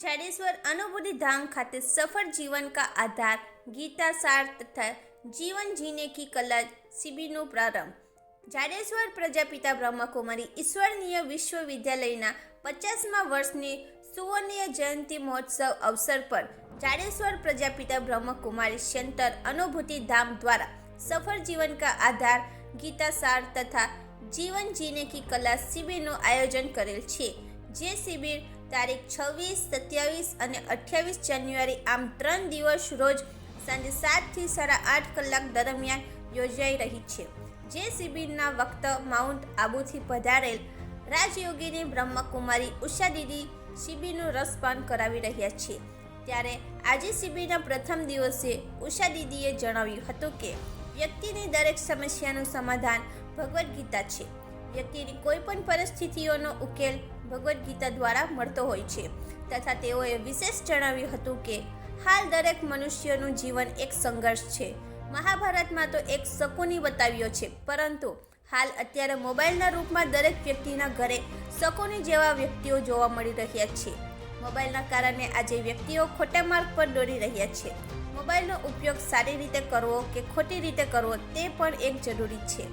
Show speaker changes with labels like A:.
A: જાડેશ્વર અનુભૂતિ ધામ ખાતે સફળ જીવન કા આધાર, ગીતા સાર તથા જીવન જીને કી કલા શિબિરનો પ્રારંભ. જાડેશ્વર પ્રજાપિતા બ્રહ્મકુમારી ઈશ્વરનીય વિશ્વવિદ્યાલયના પચાસમા વર્ષની સુવર્ણીય જયંતિ મહોત્સવ અવસર પર જાડેશ્વર પ્રજાપિતા બ્રહ્મકુમારી સેન્ટર અનુભૂતિ ધામ દ્વારા સફળ જીવન કા આધાર, ગીતા સાર તથા જીવન જીને કી કલા શિબિરનું આયોજન કરેલ છે. જે શિબિર તારીખ છવ્વીસ, સત્યાવીસ અને અઠ્યાવીસ જાન્યુઆરી આમ ત્રણ દિવસ રોજ સાંજે સાતથી સાડા આઠ કલાક દરમિયાન યોજાઈ રહી છે. જે શિબિરના વખત માઉન્ટ આબુથી પધારેલ રાજયોગીની બ્રહ્મકુમારી ઉષા દીદી શિબિરનું રસપાન કરાવી રહ્યા છે. ત્યારે આજે શિબિરના પ્રથમ દિવસે ઉષા દીદીએ જણાવ્યું હતું કે વ્યક્તિની દરેક સમસ્યાનું સમાધાન ભગવદ્ ગીતા છે. વ્યક્તિની કોઈ પણ પરિસ્થિતિઓનો ઉકેલ ભગવદ્ ગીતા દ્વારા મળતો હોય છે. તથા તેઓએ વિશેષ જણાવ્યું હતું કે, હાલ દરેક મનુષ્યનું જીવન એક સંઘર્ષ છે. મહાભારતમાં તો એક શકુની બતાવ્યો છે, પરંતુ હાલ અત્યારે મોબાઈલના રૂપમાં દરેક વ્યક્તિના ઘરે શકુની જેવા વ્યક્તિઓ જોવા મળી રહ્યા છે. મોબાઈલના કારણે આજે વ્યક્તિઓ ખોટા માર્ગ પર દોડી રહ્યા છે. મોબાઈલનો ઉપયોગ સારી રીતે કરવો કે ખોટી રીતે કરવો તે પણ એક જરૂરી છે.